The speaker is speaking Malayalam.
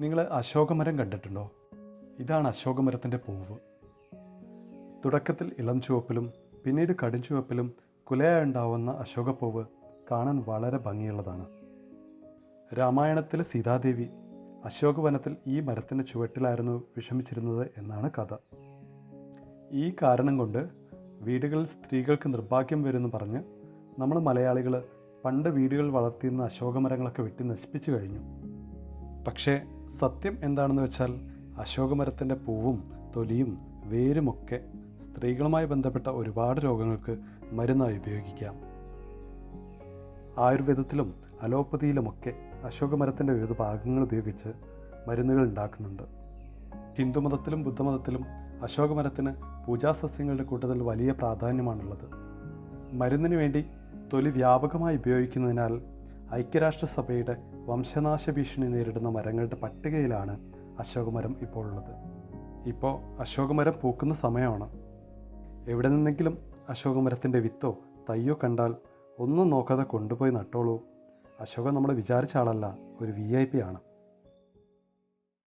നിങ്ങൾ അശോകമരം കണ്ടിട്ടുണ്ടോ? ഇതാണ് അശോകമരത്തിന്റെ പൂവ്. തുടക്കത്തിൽ ഇളം ചുവപ്പിലും പിന്നീട് കടും ചുവപ്പിലും കുലയായി ഉണ്ടാവുന്ന അശോകപ്പൂവ് കാണാൻ വളരെ ഭംഗിയുള്ളതാണ്. രാമായണത്തിലെ സീതാദേവി അശോകവനത്തിൽ ഈ മരത്തിന്റെ ചുവട്ടിലായിരുന്നു വിഷമിച്ചിരുന്നത് എന്നാണ് കഥ. ഈ കാരണം കൊണ്ട് വീടുകളിൽ സ്ത്രീകൾക്ക് നിർഭാഗ്യം വരുമെന്ന് പറഞ്ഞ് നമ്മൾ മലയാളികൾ പണ്ട് വീടുകൾ വളർത്തിയിരുന്ന അശോകമരങ്ങളൊക്കെ വെട്ടി നശിപ്പിച്ചു കഴിഞ്ഞു. പക്ഷേ സത്യം എന്താണെന്ന് വെച്ചാൽ അശോകമരത്തിന്റെ പൂവും തൊലിയും വേരുമൊക്കെ സ്ത്രീകളുമായി ബന്ധപ്പെട്ട ഒരുപാട് രോഗങ്ങൾക്ക് മരുന്നായി ഉപയോഗിക്കാം. ആയുർവേദത്തിലും അലോപ്പതിയിലുമൊക്കെ അശോകമരത്തിന്റെ വിവിധ ഭാഗങ്ങൾ ഉപയോഗിച്ച് മരുന്നുകൾ ഉണ്ടാക്കുന്നുണ്ട്. ഹിന്ദുമതത്തിലും ബുദ്ധമതത്തിലും അശോകമരത്തിന് പൂജാസസ്യങ്ങളുടെ കൂട്ടത്തിൽ വലിയ പ്രാധാന്യമാണുള്ളത്. മരുന്നിനു വേണ്ടി തൊലി വ്യാപകമായി ഉപയോഗിക്കുന്നതിനാൽ ഐക്യരാഷ്ട്രസഭയുടെ വംശനാശ ഭീഷണി നേരിടുന്ന മരങ്ങളുടെ പട്ടികയിലാണ് അശോകമരം ഇപ്പോൾ ഉള്ളത്. ഇപ്പോൾ അശോകമരം പൂക്കുന്ന സമയമാണ്. എവിടെ നിന്നെങ്കിലും അശോകമരത്തിന്റെ വിത്തോ തയ്യോ കണ്ടാൽ ഒന്നും നോക്കാതെ കൊണ്ടുപോയി നട്ടോളൂ. അശോകൻ നമ്മൾ വിചാരിച്ച ആളല്ല ഒരു വി ഐ പി ആണ്.